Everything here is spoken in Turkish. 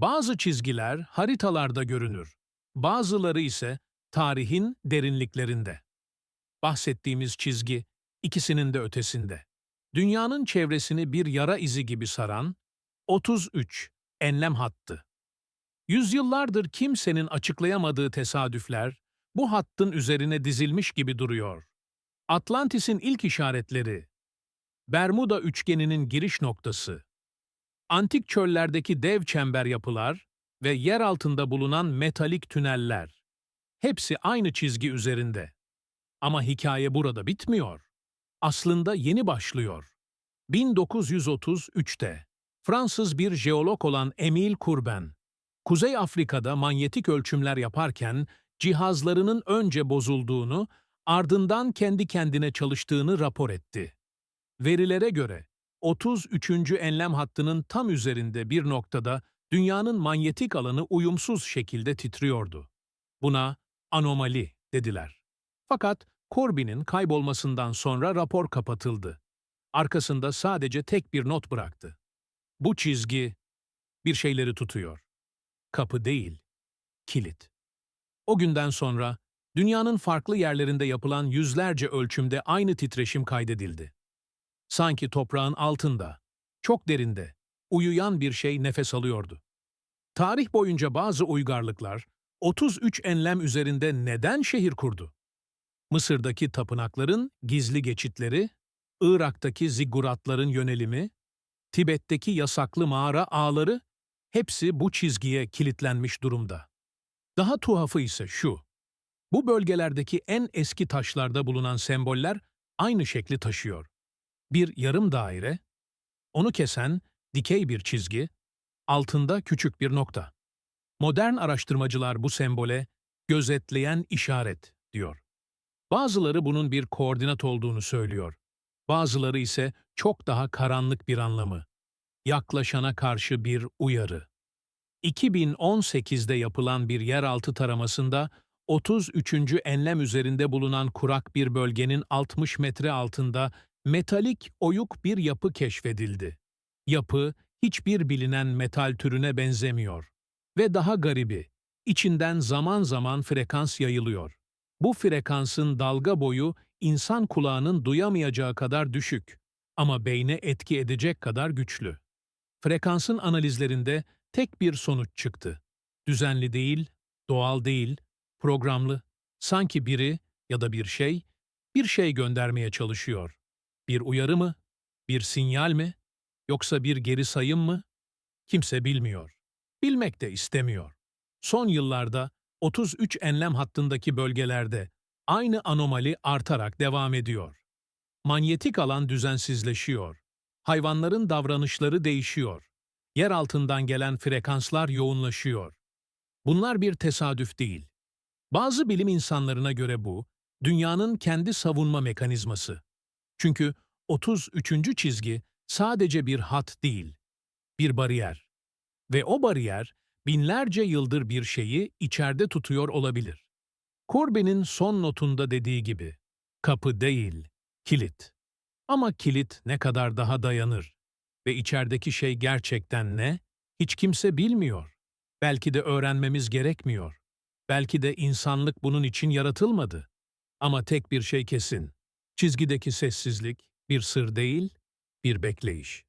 Bazı çizgiler haritalarda görünür, bazıları ise tarihin derinliklerinde. Bahsettiğimiz çizgi ikisinin de ötesinde. Dünyanın çevresini bir yara izi gibi saran 33 enlem hattı. Yüzyıllardır kimsenin açıklayamadığı tesadüfler bu hattın üzerine dizilmiş gibi duruyor. Atlantis'in ilk işaretleri, Bermuda üçgeninin giriş noktası, antik çöllerdeki dev çember yapılar ve yer altında bulunan metalik tüneller. Hepsi aynı çizgi üzerinde. Ama hikaye burada bitmiyor. Aslında yeni başlıyor. 1933'te Fransız bir jeolog olan Emile Courben, Kuzey Afrika'da manyetik ölçümler yaparken cihazlarının önce bozulduğunu, ardından kendi kendine çalıştığını rapor etti. Verilere göre 33. enlem hattının tam üzerinde bir noktada dünyanın manyetik alanı uyumsuz şekilde titriyordu. Buna anomali dediler. Fakat Corbin'in kaybolmasından sonra rapor kapatıldı. Arkasında sadece tek bir not bıraktı. Bu çizgi bir şeyleri tutuyor. Kapı değil, kilit. O günden sonra dünyanın farklı yerlerinde yapılan yüzlerce ölçümde aynı titreşim kaydedildi. Sanki toprağın altında, çok derinde, uyuyan bir şey nefes alıyordu. Tarih boyunca bazı uygarlıklar 33 enlem üzerinde neden şehir kurdu? Mısır'daki tapınakların gizli geçitleri, Irak'taki zigguratların yönelimi, Tibet'teki yasaklı mağara ağları hepsi bu çizgiye kilitlenmiş durumda. Daha tuhafı ise şu. Bu bölgelerdeki en eski taşlarda bulunan semboller aynı şekli taşıyor. Bir yarım daire, onu kesen dikey bir çizgi, altında küçük bir nokta. Modern araştırmacılar bu sembole gözetleyen işaret diyor. Bazıları bunun bir koordinat olduğunu söylüyor. Bazıları ise çok daha karanlık bir anlamı. Yaklaşana karşı bir uyarı. 2018'de yapılan bir yeraltı taramasında 33. enlem üzerinde bulunan kurak bir bölgenin 60 metre altında metalik oyuk bir yapı keşfedildi. Yapı hiçbir bilinen metal türüne benzemiyor. Ve daha garibi, içinden zaman zaman frekans yayılıyor. Bu frekansın dalga boyu insan kulağının duyamayacağı kadar düşük ama beyne etki edecek kadar güçlü. Frekansın analizlerinde tek bir sonuç çıktı. Düzenli değil, doğal değil, programlı, sanki biri ya da bir şey, bir şey göndermeye çalışıyor. Bir uyarı mı? Bir sinyal mi? Yoksa bir geri sayım mı? Kimse bilmiyor. Bilmek de istemiyor. Son yıllarda 33 enlem hattındaki bölgelerde aynı anomali artarak devam ediyor. Manyetik alan düzensizleşiyor. Hayvanların davranışları değişiyor. Yer altından gelen frekanslar yoğunlaşıyor. Bunlar bir tesadüf değil. Bazı bilim insanlarına göre bu, dünyanın kendi savunma mekanizması. Çünkü 33. çizgi sadece bir hat değil, bir bariyer. Ve o bariyer binlerce yıldır bir şeyi içeride tutuyor olabilir. Corbin'in son notunda dediği gibi, kapı değil, kilit. Ama kilit ne kadar daha dayanır ve içerideki şey gerçekten ne, hiç kimse bilmiyor. Belki de öğrenmemiz gerekmiyor. Belki de insanlık bunun için yaratılmadı. Ama tek bir şey kesin, çizgideki sessizlik bir sır değil, bir bekleyiş.